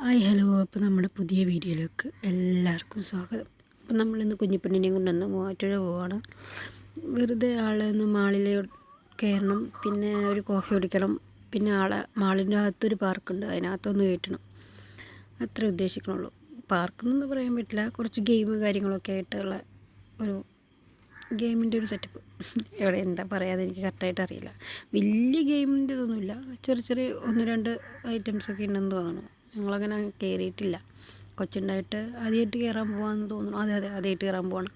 Hi hello. അപ്പോൾ നമ്മുടെ പുതിയ വീഡിയോയിലേക്ക് എല്ലാവർക്കും സ്വാഗതം. അപ്പം നമ്മളിന്ന് കുഞ്ഞിപ്പെണ്ണിനെയും കൊണ്ടുവന്ന് മൂവാറ്റുഴ പോവാണ്. വെറുതെ ആളെ ഒന്ന് മാളിൽ കയറണം പിന്നെ ഒരു കോഫി കുടിക്കണം പിന്നെ ആളെ മാളിന്റെ അകത്തൊരു പാർക്കുണ്ട് അതിനകത്തൊന്ന് കയറ്റണം. അത്ര ഉദ്ദേശിക്കണുള്ളൂ. പാർക്കെന്നൊന്നും പറയാൻ പറ്റില്ല. കുറച്ച് ഗെയിം കാര്യങ്ങളൊക്കെ ആയിട്ടുള്ള ഒരു ഗെയിമിന്റെ ഒരു സെറ്റപ്പ്. എവിടെ എന്താ പറയാതെ എനിക്ക് കറക്റ്റായിട്ട് അറിയില്ല. വലിയ ഗെയിമിന്റെ ഇതൊന്നുമില്ല ചെറിയ ചെറിയ ഒന്ന് രണ്ട് ഐറ്റംസൊക്കെ ഉണ്ടെന്ന് തോന്നുന്നു. ഞങ്ങളങ്ങനെ കയറിയിട്ടില്ല കൊച്ചുണ്ടായിട്ട് ആദ്യമായിട്ട് കയറാൻ പോകാമെന്ന് തോന്നുന്നു. അതെ അതെ ആദ്യമായിട്ട് കയറാൻ പോകണം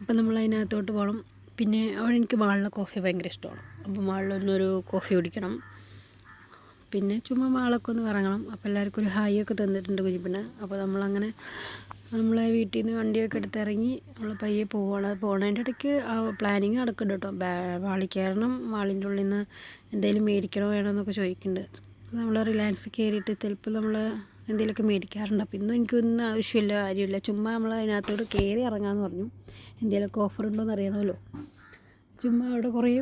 അപ്പം നമ്മൾ അതിനകത്തോട്ട് പോകണം. പിന്നെ അവിടെ എനിക്ക് മാളിലെ കോഫി ഭയങ്കര ഇഷ്ടമാണ്. അപ്പോൾ മാളിലൊന്നൊരു കോഫി കുടിക്കണം. പിന്നെ ചുമ്മാ മാളൊക്കെ ഒന്ന് കറങ്ങണം. അപ്പോൾ എല്ലാവർക്കും ഒരു ഹായ് ഒക്കെ തന്നിട്ടുണ്ട് കുഞ്ഞിപ്പിന് അപ്പോൾ നമ്മളങ്ങനെ നമ്മളെ വീട്ടിൽ നിന്ന് വണ്ടിയൊക്കെ എടുത്ത് ഇറങ്ങി നമ്മൾ പയ്യെ പോവാണ്. പോണതിന്റെ ഇടയ്ക്ക് പ്ലാനിങ് നടക്കുന്നുണ്ട് കേട്ടോ. മാളിൽ കയറണം ഉള്ളിൽ നിന്ന് എന്തെങ്കിലും മേടിക്കണോ വേണോ എന്നൊക്കെ ചോദിക്കുന്നുണ്ട്. നമ്മൾ റിലയൻസ് കയറിയിട്ട് ചിലപ്പോൾ നമ്മൾ എന്തെങ്കിലുമൊക്കെ മേടിക്കാറുണ്ട്. അപ്പോൾ ഇന്നും എനിക്കൊന്നും ആവശ്യമില്ല കാര്യമില്ല. ചുമ്മാ നമ്മൾ അതിനകത്തോട് കയറി ഇറങ്ങാമെന്ന് പറഞ്ഞു. എന്തെങ്കിലുമൊക്കെ ഓഫർ ഉണ്ടോ എന്ന് അറിയണമല്ലോ. ചുമ്മാ അവിടെ കുറേ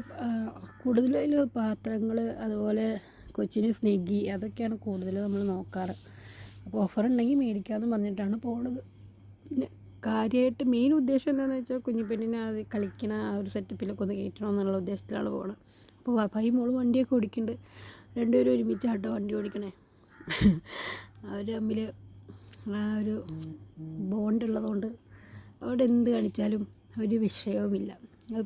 കൂടുതലും പാത്രങ്ങൾ അതുപോലെ കൊച്ചിന് സ്നെഗ്ഗി അതൊക്കെയാണ് കൂടുതൽ നമ്മൾ നോക്കാറ്. അപ്പോൾ ഓഫർ ഉണ്ടെങ്കിൽ മേടിക്കാമെന്ന് പറഞ്ഞിട്ടാണ് പോണത്. പിന്നെ കാര്യമായിട്ട് മെയിൻ ഉദ്ദേശം എന്താണെന്ന് വെച്ചാൽ കുഞ്ഞിപ്പെണ്ണിനെ അത് കളിക്കണ ആ ഒരു സെറ്റപ്പിലൊക്കെ ഒന്ന് കയറ്റണം എന്നുള്ള ഉദ്ദേശത്തിലാണ് പോകുന്നത് അപ്പോൾ പൈ മോൾ വണ്ടിയൊക്കെ ഓടിക്കുന്നുണ്ട്. രണ്ടുപേരും ഒരുമിച്ചാട്ടോ വണ്ടി ഓടിക്കണേ. അവർ തമ്മിൽ ആ ഒരു ബോണ്ടുള്ളതുകൊണ്ട് അവിടെ എന്ത് കാണിച്ചാലും ഒരു വിഷയവുമില്ല.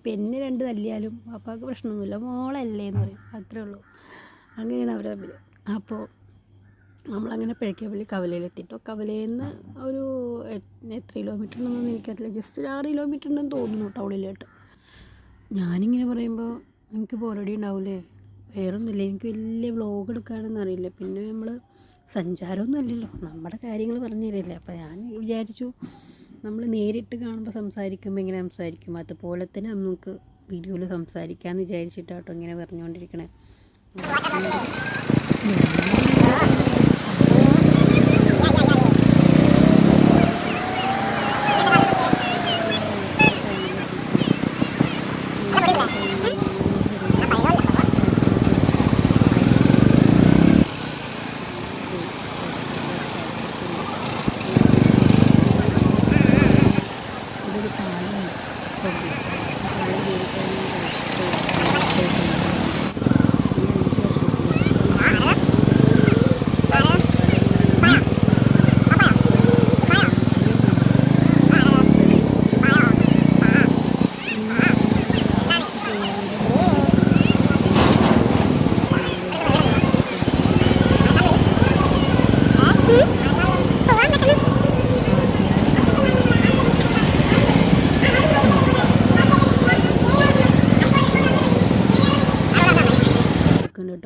പെണ്ണ് രണ്ട് തല്ലിയാലും അപ്പാക്ക് പ്രശ്നമൊന്നുമില്ല. മോളല്ലേ എന്ന് പറയും. അത്രേ ഉള്ളൂ. അങ്ങനെയാണ് അവർ തമ്മിൽ അപ്പോൾ നമ്മളങ്ങനെ പിഴക്കപ്പള്ളി കവലയിലെത്തിയിട്ടോ കവലയിൽ നിന്ന് ഒരു എത്ര കിലോമീറ്റർ ഉണ്ടെന്നൊന്നും എനിക്കറിയില്ല. ജസ്റ്റ് ഒരു ആറ് കിലോമീറ്റർ ഉണ്ടെന്ന് തോന്നുന്നു ടൗണിലോട്ട് ഞാനിങ്ങനെ പറയുമ്പോൾ എനിക്ക് പോരടി ഉണ്ടാവില്ലേ വേറൊന്നുമില്ല. എനിക്ക് വലിയ വ്ളോഗ് എടുക്കാനൊന്നും അറിയില്ല. പിന്നെ നമ്മൾ സഞ്ചാരമൊന്നും അല്ലല്ലോ. നമ്മുടെ കാര്യങ്ങൾ പറഞ്ഞു തരില്ലേ? അപ്പോൾ ഞാൻ വിചാരിച്ചു നമ്മൾ നേരിട്ട് കാണുമ്പോൾ സംസാരിക്കുമ്പോൾ ഇങ്ങനെ സംസാരിക്കും. അതുപോലെ തന്നെ നമുക്ക് വീഡിയോയിൽ സംസാരിക്കാമെന്ന് വിചാരിച്ചിട്ടാട്ടോ ഇങ്ങനെ പറഞ്ഞുകൊണ്ടിരിക്കണേ.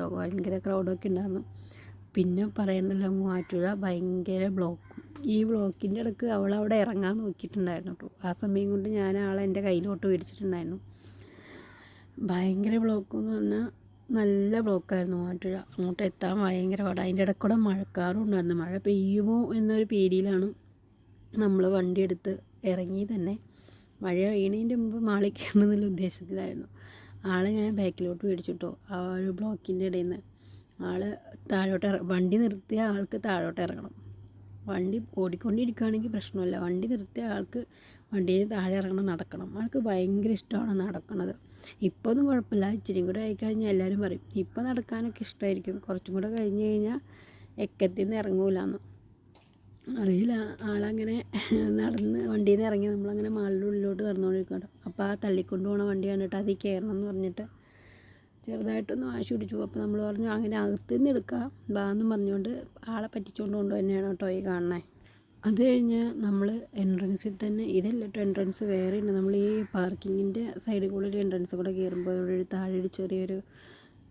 കേട്ടോ ഭയങ്കര ക്രൗഡൊക്കെ ഉണ്ടായിരുന്നു. പിന്നെ പറയണ്ടല്ലോ മൂവാറ്റുപുഴ ഭയങ്കര ബ്ലോക്കും ഈ ബ്ലോക്കിന്റെ ഇടയ്ക്ക് അവൾ അവിടെ ഇറങ്ങാൻ നോക്കിയിട്ടുണ്ടായിരുന്നു കേട്ടോ. ആ സമയം കൊണ്ട് ഞാൻ ആളെ എന്റെ കയ്യിലോട്ട് മേടിച്ചിട്ടുണ്ടായിരുന്നു ഭയങ്കര ബ്ലോക്ക് എന്ന് പറഞ്ഞാൽ നല്ല ബ്ലോക്കായിരുന്നു മൂവാറ്റുപുഴ അങ്ങോട്ട് എത്താൻ ഭയങ്കര പാടാണ് അതിന്റെ ഇടയ്ക്കൂടെ മഴക്കാറും ഉണ്ടായിരുന്നു. മഴ പെയ്യുമോ എന്നൊരു പേടിയിലാണ് നമ്മൾ വണ്ടിയെടുത്ത് ഇറങ്ങി തന്നെ. മഴ പെയ്യണതിന്റെ മുമ്പ് മാളിൽ ഉദ്ദേശത്തിലായിരുന്നു. ആളെ ഞാൻ ബാക്കിലോട്ട് മേടിച്ചിട്ടോ ആ ഒരു ബ്ലോക്കിന്റെ ഇടയിൽ നിന്ന് ആൾ താഴോട്ട് ഇറ വണ്ടി നിർത്തിയ ആൾക്ക് താഴോട്ട് ഇറങ്ങണം. വണ്ടി ഓടിക്കൊണ്ടിരിക്കുകയാണെങ്കിൽ പ്രശ്നമില്ല. വണ്ടി നിർത്തിയ ആൾക്ക് വണ്ടിയിൽ താഴെ ഇറങ്ങണം നടക്കണം. ആൾക്ക് ഭയങ്കര ഇഷ്ടമാണ് നടക്കണത്. ഇപ്പോൾ ഒന്നും കുഴപ്പമില്ല. ഇച്ചിരി കൂടെ ആയിക്കഴിഞ്ഞാൽ എല്ലാവരും പറയും ഇപ്പോൾ നടക്കാനൊക്കെ ഇഷ്ടമായിരിക്കും കുറച്ചും കൂടെ കഴിഞ്ഞ് കഴിഞ്ഞാൽ എക്കത്തിൽ നിന്ന് ഇറങ്ങൂലെന്ന്. അറിയില്ല. ആളങ്ങനെ നടന്ന് വണ്ടിയിൽ നിന്ന് ഇറങ്ങി നമ്മളങ്ങനെ മാളിന്റെ ഉള്ളിലോട്ട് നടന്നുകൊണ്ടിരിക്കട്ടോ അപ്പോൾ ആ തള്ളിക്കൊണ്ട് പോണ വണ്ടി കണ്ടിട്ട് അതിൽ കയറണം എന്ന് പറഞ്ഞിട്ട് ചെറുതായിട്ടൊന്ന് വാശി പിടിച്ചു. അപ്പോൾ നമ്മൾ പറഞ്ഞു അങ്ങനെ അകത്ത് നിന്ന് എടുക്കാം ബാന്നും പറഞ്ഞുകൊണ്ട് ആളെ പറ്റിച്ചുകൊണ്ട് കൊണ്ട് തന്നെയാണ് കേട്ടോ ഈ കാണണേ അത് കഴിഞ്ഞ് നമ്മൾ എൻട്രൻസിൽ തന്നെ ഇതല്ല കേട്ടോ എൻട്രൻസ് വേറെ ഉണ്ട്. നമ്മൾ ഈ പാർക്കിങ്ങിന്റെ സൈഡിൽ കൂടെ ഒരു എൻട്രൻസ് കൂടെ കയറുമ്പോൾ ഇവിടെ ഒരു താഴെ ഒരു ചെറിയൊരു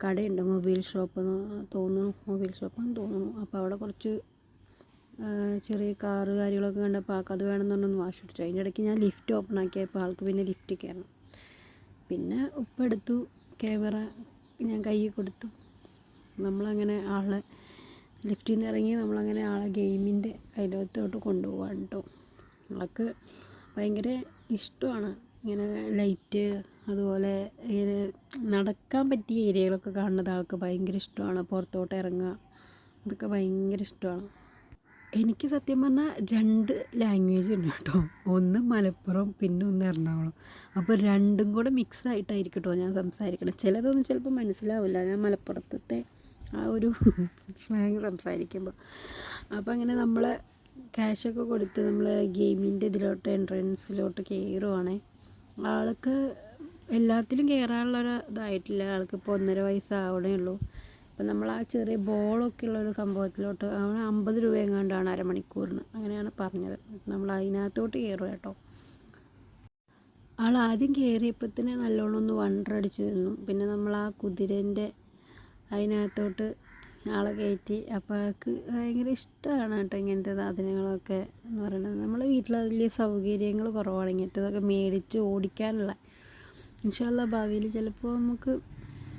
കടയുണ്ട്. മൊബൈൽ ഷോപ്പ് എന്ന് തോന്നുന്നു. മൊബൈൽ ഷോപ്പാന്ന് തോന്നുന്നു. അപ്പോൾ അവിടെ കുറച്ച് ചെറിയ കാറ് കാര്യങ്ങളൊക്കെ കണ്ടപ്പോൾ ആൾക്ക് അത് വേണമെന്ന് പറഞ്ഞൊന്ന് വാശി പിടിച്ചു. അതിന്റെ ഇടയ്ക്ക് ഞാൻ ലിഫ്റ്റ് ഓപ്പൺ ആക്കിയപ്പോൾ ആൾക്ക് പിന്നെ ലിഫ്റ്റ് കയറണം പിന്നെ ഉപ്പെടുത്തു ക്യാമറ ഞാൻ കയ്യിൽ കൊടുത്തു. നമ്മളങ്ങനെ ആളെ ലിഫ്റ്റിൽ നിന്ന് ഇറങ്ങി നമ്മളങ്ങനെ ആളെ ഗെയിമിന്റെ അതിനകത്തോട്ട് കൊണ്ടുപോകാൻ കേട്ടോ ആൾക്ക് ഭയങ്കര ഇഷ്ടമാണ് ഇങ്ങനെ ലൈറ്റ് അതുപോലെ ഇങ്ങനെ നടക്കാൻ പറ്റിയ ഏരിയകളൊക്കെ കാണുന്നത് ആൾക്ക് ഭയങ്കര ഇഷ്ടമാണ്. പുറത്തോട്ട് ഇറങ്ങുക അതൊക്കെ ഭയങ്കര ഇഷ്ടമാണ്. എനിക്ക് സത്യം പറഞ്ഞാൽ രണ്ട് ലാംഗ്വേജ് ഉണ്ട് കേട്ടോ. ഒന്ന് മലപ്പുറം പിന്നെ ഒന്ന് എറണാകുളം. അപ്പോൾ രണ്ടും കൂടെ മിക്സ് ആയിട്ടായിരിക്കും കേട്ടോ ഞാൻ സംസാരിക്കണം ചിലതൊന്നും ചിലപ്പോൾ മനസ്സിലാവില്ല. ഞാൻ മലപ്പുറത്തെ ആ ഒരു സ്ലാങ് സംസാരിക്കുമ്പോൾ അപ്പോൾ അങ്ങനെ നമ്മൾ ക്യാഷൊക്കെ കൊടുത്ത് നമ്മൾ ഗെയിമിന്റെ ഇതിലോട്ട് എൻട്രൻസിലോട്ട് കയറുവാണേ ആൾക്ക് എല്ലാത്തിലും കയറാനുള്ളൊരു ഇതായിട്ടില്ല. ആൾക്ക് ഇപ്പോൾ ഒന്നര വയസ്സാവണേ ഉള്ളൂ. അപ്പം നമ്മൾ ആ ചെറിയ ബോളൊക്കെ ഉള്ള ഒരു സംഭവത്തിലോട്ട് അവന് അമ്പത് രൂപ എങ്ങാണ്ടാണ് അരമണിക്കൂറിന് അങ്ങനെയാണ് പറഞ്ഞത്. നമ്മൾ അതിനകത്തോട്ട് കയറുക കേട്ടോ. ആൾ ആദ്യം കയറിയപ്പോൾ തന്നെ നല്ലോണം ഒന്ന് വണ്ടറടിച്ച് നിന്നു. പിന്നെ നമ്മൾ ആ കുതിരേന്റെ അതിനകത്തോട്ട് ആളെ കയറ്റി. അപ്പോൾ ആൾക്ക് ഭയങ്കര ഇഷ്ടമാണ് കേട്ടോ ഇങ്ങനത്തെ സാധനങ്ങളൊക്കെ എന്ന് പറയുന്നത്. നമ്മളെ വീട്ടിൽ വലിയ സൗകര്യങ്ങൾ കുറവാണ് ഇങ്ങനത്തതൊക്കെ മേടിച്ച് ഓടിക്കാനുള്ള. ഇൻഷാല്ല ഭാവിയിൽ ചിലപ്പോൾ നമുക്ക്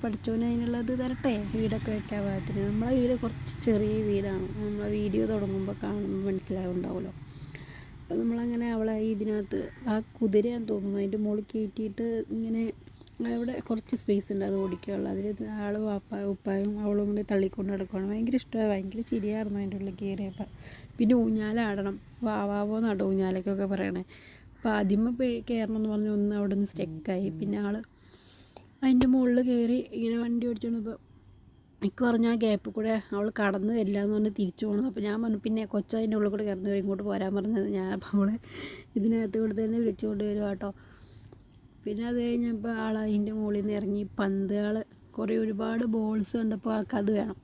പഠിച്ചോന് അതിനുള്ളത് തരട്ടെ? വീടൊക്കെ വെക്കാൻ പാകത്തിന്. നമ്മളെ വീട് കുറച്ച് ചെറിയ വീടാണ്. നമ്മൾ വീഡിയോ തുടങ്ങുമ്പോൾ കാണുമ്പോൾ മനസ്സിലാവുണ്ടാവുമല്ലോ അപ്പോൾ നമ്മളങ്ങനെ അവളെ ഇതിനകത്ത് ആ കുതിരയാന്ന് തോന്നുന്നു. അതിന്റെ മുകളിൽ കയറ്റിയിട്ട് ഇങ്ങനെ അവിടെ കുറച്ച് സ്പേസ് ഉണ്ട് അത് ഓടിക്കാനുള്ള. അതിൽ ആൾ വാപ്പ ഉപ്പായും അവളും കൂടി തള്ളിക്കൊണ്ട് നടക്കുകയാണ് ഭയങ്കര ഇഷ്ടമായി ഭയങ്കര ചിരിയായിരുന്നു അതിന്റെ ഉള്ളിൽ കയറിയപ്പോൾ പിന്നെ ഊഞ്ഞാലാടണം വാവാവോ നട ഊഞ്ഞാലൊക്കെ പറയണേ. അപ്പോൾ ആദ്യമേ കയറണം എന്ന് പറഞ്ഞ് ഒന്ന് അവിടെ നിന്ന് സ്റ്റെക്കായി പിന്നെ ആൾ അതിന്റെ മുകളിൽ കയറി ഇങ്ങനെ വണ്ടി ഓടിച്ചോണ്ടപ്പോൾ എനിക്ക് പറഞ്ഞു ആ ഗ്യാപ്പിൽ കൂടെ അവൾ കടന്നു വരില്ല എന്ന് പറഞ്ഞ് തിരിച്ചു പോകണം അപ്പോൾ ഞാൻ പറഞ്ഞു പിന്നെ കൊച്ചതിന്റെ ഉള്ളിൽ കൂടെ കടന്നു വരും ഇങ്ങോട്ട് പോരാൻ പറഞ്ഞത്. ഞാൻ അപ്പോൾ അവളെ ഇതിനകത്ത് കൂടെ തന്നെ വിളിച്ചുകൊണ്ട് വരും കേട്ടോ പിന്നെ അത് കഴിഞ്ഞപ്പോൾ ആൾ അതിന്റെ മുകളിൽ നിന്ന് ഇറങ്ങി പന്തുകൾ കുറേ ഒരുപാട് ബോൾസ് കണ്ടപ്പോൾ ആൾക്ക് അത് വേണം.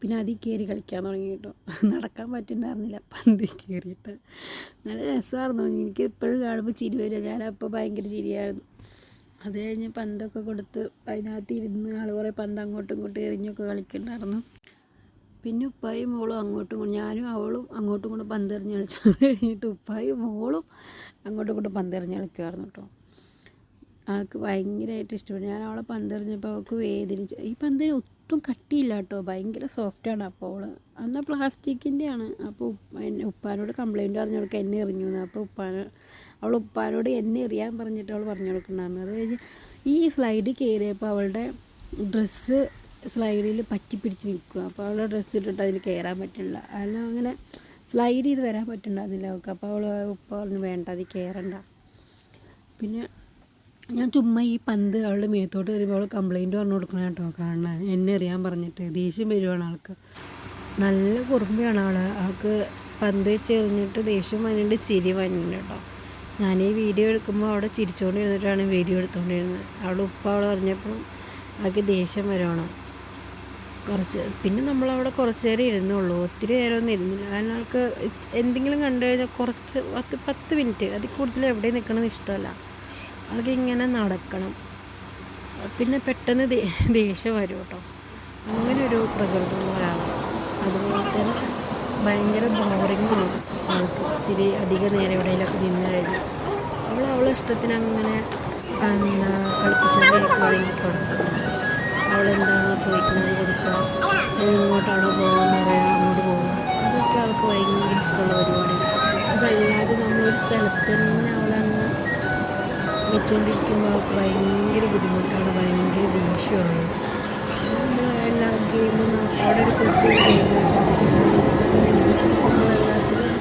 പിന്നെ അതിൽ കയറി കളിക്കാൻ തുടങ്ങി കേട്ടോ. നടക്കാൻ പറ്റുന്നുണ്ടായിരുന്നില്ല പന്തിൽ കയറിയിട്ട് നല്ല രസമായിരുന്നു. എനിക്ക് ഇപ്പോഴും കാണുമ്പോൾ ചിരി വരിക ഞാനപ്പോൾ ഭയങ്കര ചിരിയായിരുന്നു. അത് കഴിഞ്ഞ് പന്തൊക്കെ കൊടുത്ത് അതിനകത്ത് ഇരുന്ന് ആൾ കുറേ പന്ത് അങ്ങോട്ടും ഇങ്ങോട്ടും എറിഞ്ഞൊക്കെ കളിക്കണ്ടായിരുന്നു. പിന്നെ ഉപ്പായും മോളും അങ്ങോട്ടും ഞാനും അവളും അങ്ങോട്ടും ഇങ്ങോട്ടും പന്ത് എറിഞ്ഞ് കളിച്ചു. അത് കഴിഞ്ഞിട്ട് ഉപ്പായും മോളും അങ്ങോട്ടും ഇങ്ങോട്ടും പന്ത് എറിഞ്ഞ് കളിക്കുമായിരുന്നു കേട്ടോ. ആൾക്ക് ഭയങ്കരമായിട്ട് ഇഷ്ടപ്പെട്ടു. ഞാൻ അവളെ പന്തെറിഞ്ഞപ്പോൾ അവൾക്ക് വേദനിച്ചു. ഈ പന്തിന് ഒട്ടും കട്ടിയില്ല കേട്ടോ. ഭയങ്കര സോഫ്റ്റാണ് അപ്പോൾ അവൾ അന്ന് പ്ലാസ്റ്റിക്കിന്റെയാണ് അപ്പോൾ ഉപ്പാനോട് കംപ്ലൈന്റ് പറഞ്ഞു അവൾക്ക് എന്നെ എറിഞ്ഞു അപ്പോൾ ഉപ്പാന അവൾ ഉപ്പാനോട് എന്നെ എറിയാൻ പറഞ്ഞിട്ട് അവൾ പറഞ്ഞു കൊടുക്കുന്നുണ്ടായിരുന്നു അത് കഴിഞ്ഞ് ഈ സ്ലൈഡ് കയറിയപ്പോൾ അവളുടെ ഡ്രസ്സ് സ്ലൈഡിൽ പറ്റി പിടിച്ച് നിൽക്കുക അപ്പോൾ അവളുടെ ഡ്രസ്സ് ഇട്ടിട്ട് അതിൽ കയറാൻ പറ്റില്ല. അല്ല അങ്ങനെ സ്ലൈഡ് ചെയ്ത് വരാൻ പറ്റുന്നുണ്ടായിരുന്നില്ല അവൾക്ക്. അപ്പോൾ അവൾ ഉപ്പ പറഞ്ഞു വേണ്ട അതിൽ കയറണ്ട പിന്നെ ഞാൻ ചുമ്മാ ഈ പന്ത് അവളുടെ മേത്തോട്ട് കയറിയപ്പോൾ അവൾ കംപ്ലൈന്റ് പറഞ്ഞു കൊടുക്കണം കേട്ടോ. കാരണം എന്നെ അറിയാൻ പറഞ്ഞിട്ട് ദേഷ്യം വരുവാണ് ആൾക്ക്. നല്ല കുറുമ്പയാണ് അവൾ അവൾക്ക് പന്ത് വെച്ച് എറിഞ്ഞിട്ട് ദേഷ്യം വന്നിട്ട് ചിരി വന്നിട്ടുണ്ട് കേട്ടോ. ഞാൻ ഈ വീഡിയോ എടുക്കുമ്പോൾ അവിടെ ചിരിച്ചുകൊണ്ടിരുന്നിട്ടാണ് വീഡിയോ എടുത്തുകൊണ്ടിരുന്നത് അവിടെ ഉപ്പ അവിടെ പറഞ്ഞപ്പോൾ ആൾക്ക് ദേഷ്യം വരണം. കുറച്ച് പിന്നെ നമ്മളവിടെ കുറച്ച് നേരം ഇരുന്നുള്ളൂ. ഒത്തിരി നേരമൊന്നും ഇരുന്നില്ല. കാരണം ആൾക്ക് എന്തെങ്കിലും കണ്ടു കഴിഞ്ഞാൽ കുറച്ച് പത്ത് പത്ത് മിനിറ്റ് അതിൽ കൂടുതൽ എവിടെ നിൽക്കണമെന്ന് ഇഷ്ടമല്ല. ആൾക്ക് ഇങ്ങനെ നടക്കണം. പിന്നെ പെട്ടെന്ന് ദേഷ്യം വരും കേട്ടോ. അങ്ങനെ ഒരു പ്രകൃതി ഒരാളാണ്. അതുപോലെ തന്നെ ഭയങ്കര ബോറിങ്ങാണ് ആൾക്ക് ഇച്ചിരി അധിക നേരം എവിടെയെങ്കിലൊക്കെ നിന്ന് ഇഷ്ടത്തിന് അങ്ങനെ എന്താ കളിപ്പിച്ചുകൊണ്ടിരിക്കുകയാണെങ്കിൽ അവളെന്താണോ ചോദിക്കുന്നത് കൊടുക്കുക എങ്ങോട്ടാണോ പോകുന്നത് പറയാം അങ്ങോട്ട് പോകുക അതൊക്കെ അവൾക്ക് ഭയങ്കര ഇഷ്ടമുള്ള പരിപാടിയാണ്. അതല്ലാതെ നമ്മളൊരു സ്ഥലത്ത് തന്നെ അവളങ്ങ് വെച്ചുകൊണ്ടിരിക്കുമ്പോൾ അവൾക്ക് ഭയങ്കര ബുദ്ധിമുട്ടാണ് ഭയങ്കര ദേഷ്യമാണ്. എല്ലാ ഗെയിമും അവിടെ ഒരു കുട്ടി ഗെയിം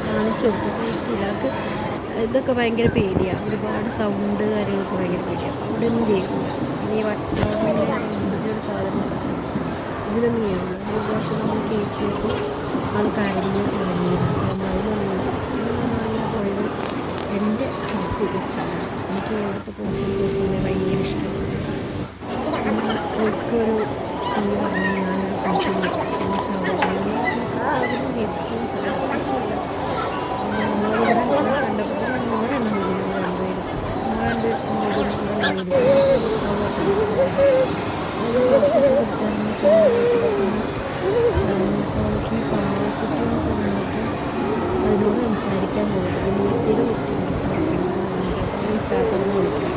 കാണിച്ചു കൊടുക്കും ഇയാൾക്ക് ഇതൊക്കെ ഭയങ്കര പേടിയാണ് ഒരുപാട് സൗണ്ട് കാര്യങ്ങളൊക്കെ ഭയങ്കര പേടിയാണ് അവിടെ ഒന്നും കേൾക്കില്ല ഈ വട്ടൊരു സാധനം ഇതിലൊന്നും കേൾക്കില്ല ഒരു പ്രാവശ്യം നമ്മൾ കേൾക്കിയപ്പോൾ ആൾ കാര്യങ്ങൾ പോയത് എന്റെ കിട്ടാണ് എനിക്ക് ഇവിടുത്തെ പോകുന്ന ഭയങ്കര ഇഷ്ടമാണ്. അവൾക്കൊരു സംസാരിക്കാൻ പോകുന്നത്. വീട്ടിൽ കിട്ടാത്തത് വിളിക്കാം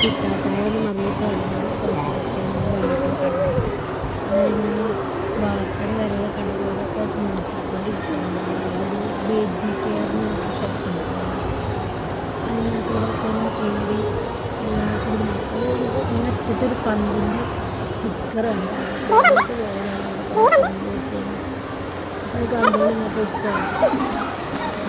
കിട്ടാത്തവരെന്ന് പറഞ്ഞിട്ടാണ് സംസാരിക്കാൻ അതിന് വാർത്തയുടെ കാര്യങ്ങളൊക്കെ കണ്ടപ്പോഴൊക്കെ നോക്കിക്കൊണ്ടിരിക്കുകയാണ് ബേബി കെയറിന് ശബ്ദം അതിനകത്തൂടെ തന്നെ കയറി എല്ലാത്തിനും ഇങ്ങനത്തെ ഒരു പന്തിന്റെ സ്റ്റിക്കറാണ് അപ്പം അത് കണ്ടുകൊണ്ട് ഇങ്ങോട്ട് ഇഷ്ടമാണ്.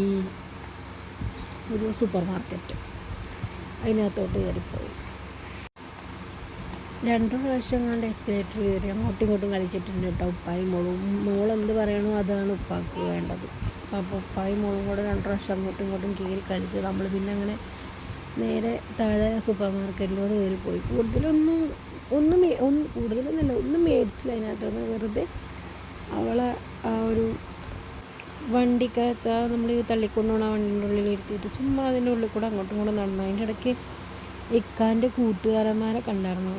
ഈ ഒരു സൂപ്പർ മാർക്കറ്റ് അതിനകത്തോട്ട് കയറിപ്പോയി. രണ്ടു പ്രാവശ്യം കണ്ട് എസ്കലേറ്റർ കയറി. അങ്ങോട്ടും ഇങ്ങോട്ടും കളിച്ചിട്ടുണ്ട് കേട്ടോ ഉപ്പായും മോളും. മോളെന്ത് പറയണോ അതാണ് ഉപ്പാക്ക് വേണ്ടത്. അപ്പോൾ ഉപ്പായും മോളും കൂടെ രണ്ടു പ്രാവശ്യം അങ്ങോട്ടും ഇങ്ങോട്ടും കയറി കളിച്ച് നമ്മൾ പിന്നെ അങ്ങനെ നേരെ താഴെ സൂപ്പർ മാർക്കറ്റിലോട് കയറി പോയി കൂടുതലൊന്നും ഒന്നും ഒന്നും കൂടുതലൊന്നുമില്ല. ഒന്നും മേടിച്ചില്ല അതിനകത്തൊന്ന് വെറുതെ അവളെ ആ ഒരു വണ്ടിക്കകത്ത് നമ്മൾ തള്ളിക്കൊണ്ടു പോകണ വണ്ടിന്റെ ഉള്ളിൽ ഇരുത്തിയിട്ട് ചുമ്മാ അതിന്റെ ഉള്ളിൽ കൂടെ അങ്ങോട്ടും ഇങ്ങോട്ടും നടന്നു അതിന്റെ ഇടയ്ക്ക് ഇക്കാന്റെ കൂട്ടുകാരന്മാരെ കണ്ടായിരുന്നു.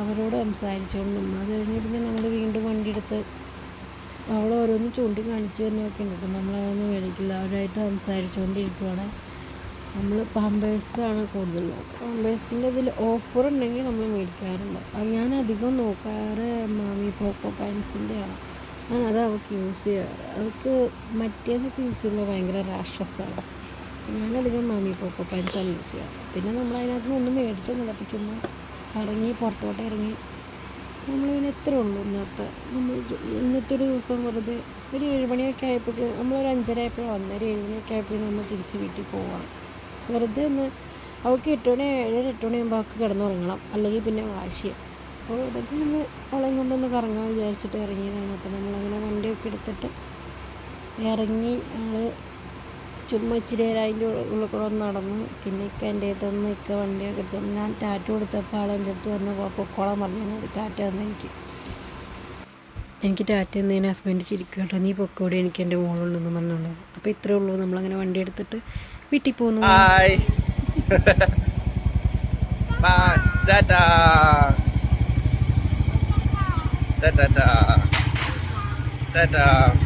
അവരോട് സംസാരിച്ചുകൊണ്ട് നമ്മൾ അത് കഴിഞ്ഞ് പിന്നെ നമ്മൾ വീണ്ടും വണ്ടി എടുത്ത് അവിടെ ഓരോന്ന് ചൂണ്ടി കാണിച്ചു തന്നെയൊക്കെ ഉണ്ട്. കേട്ടോ നമ്മളതൊന്നും മേടിക്കില്ല. അവരായിട്ട് സംസാരിച്ചുകൊണ്ടിരിക്കുവാണ് നമ്മൾ പാമ്പേഴ്സാണ് കൂടുതൽ പാമ്പേഴ്സിന്റെ ഇതിൽ ഓഫർ ഉണ്ടെങ്കിൽ നമ്മൾ മേടിക്കാറുണ്ട്. ഞാൻ അധികം നോക്കാറ് മാമി പോക്കോ പാൻസിന്റെ ആണ് ഞാൻ അത് അവൾക്ക് യൂസ് ചെയ്യാറ് അവൾക്ക് മറ്റേതൊക്കെ യൂസ് ചെയ്യുമ്പോൾ ഭയങ്കര റാഷസാണ് ഞാനധികം മമ്മി പോക്കോ പാൻസാണ് യൂസ് ചെയ്യാറ് പിന്നെ നമ്മൾ അതിനകത്ത് നിന്ന് മേടിച്ചൊന്നുമില്ല. അപ്പം ചുമ്മാ ഇറങ്ങി പുറത്തോട്ട് ഇറങ്ങി. നമ്മൾ പിന്നെ എത്ര ഉള്ളൂ ഇന്നത്തെ. നമ്മൾ ഇന്നത്തെ ഒരു ദിവസം വെറുതെ ഒരു ഏഴ് മണിയൊക്കെ ആയപ്പോഴേക്ക് നമ്മളൊരു അഞ്ചര ആയപ്പോഴും വന്നത് ഒരു ഏഴ് മണിയൊക്കെ ആയപ്പോഴും നമ്മൾ തിരിച്ച് വീട്ടിൽ പോവാം. വെറുതെ ഒന്ന് അവൾക്ക് എട്ട് മണി ഏഴര എട്ട് മണിയാകുമ്പോൾ അവൾക്ക് കിടന്നുറങ്ങണം. അല്ലെങ്കിൽ പിന്നെ വാശിയാണ് അപ്പോൾ ഇതൊക്കെ ഒന്ന് അവളെയും കൊണ്ടൊന്ന് കറങ്ങാൻ വിചാരിച്ചിട്ട് ഇറങ്ങിയതാണ്. അപ്പോൾ നമ്മളങ്ങനെ വണ്ടിയൊക്കെ എടുത്തിട്ട് ഇറങ്ങി ഞങ്ങൾ ചുമ്മാ ഇച്ചിരി നേരം അതിന്റെ ഉള്ളിൽ കൂടെ ഒന്ന് നടന്നു. പിന്നെ ഇക്ക എന്റെ അടുത്ത് നിന്ന് ഇക്ക വണ്ടിയൊക്കെ എടുത്ത് ഞാൻ ടാറ്റ കൊടുത്തപ്പോൾ ആൾ എന്റെ അടുത്ത് വന്ന്. പൊക്കോളം പറഞ്ഞു. മതി ടാറ്റ തന്നു എനിക്ക്. എനിക്ക് ടാറ്റ എന്നതിന് ഹസ്ബൻഡ് ചിരിക്കും കേട്ടോ. നീ പൊക്കോടെ എനിക്ക് എന്റെ മോളുള്ളൂ എന്ന് പറഞ്ഞുള്ളൂ അപ്പോൾ ഇത്രേ ഉള്ളൂ. നമ്മളങ്ങനെ വണ്ടി എടുത്തിട്ട് വീട്ടിൽ പോന്നു Ta-da-da. Ta-da.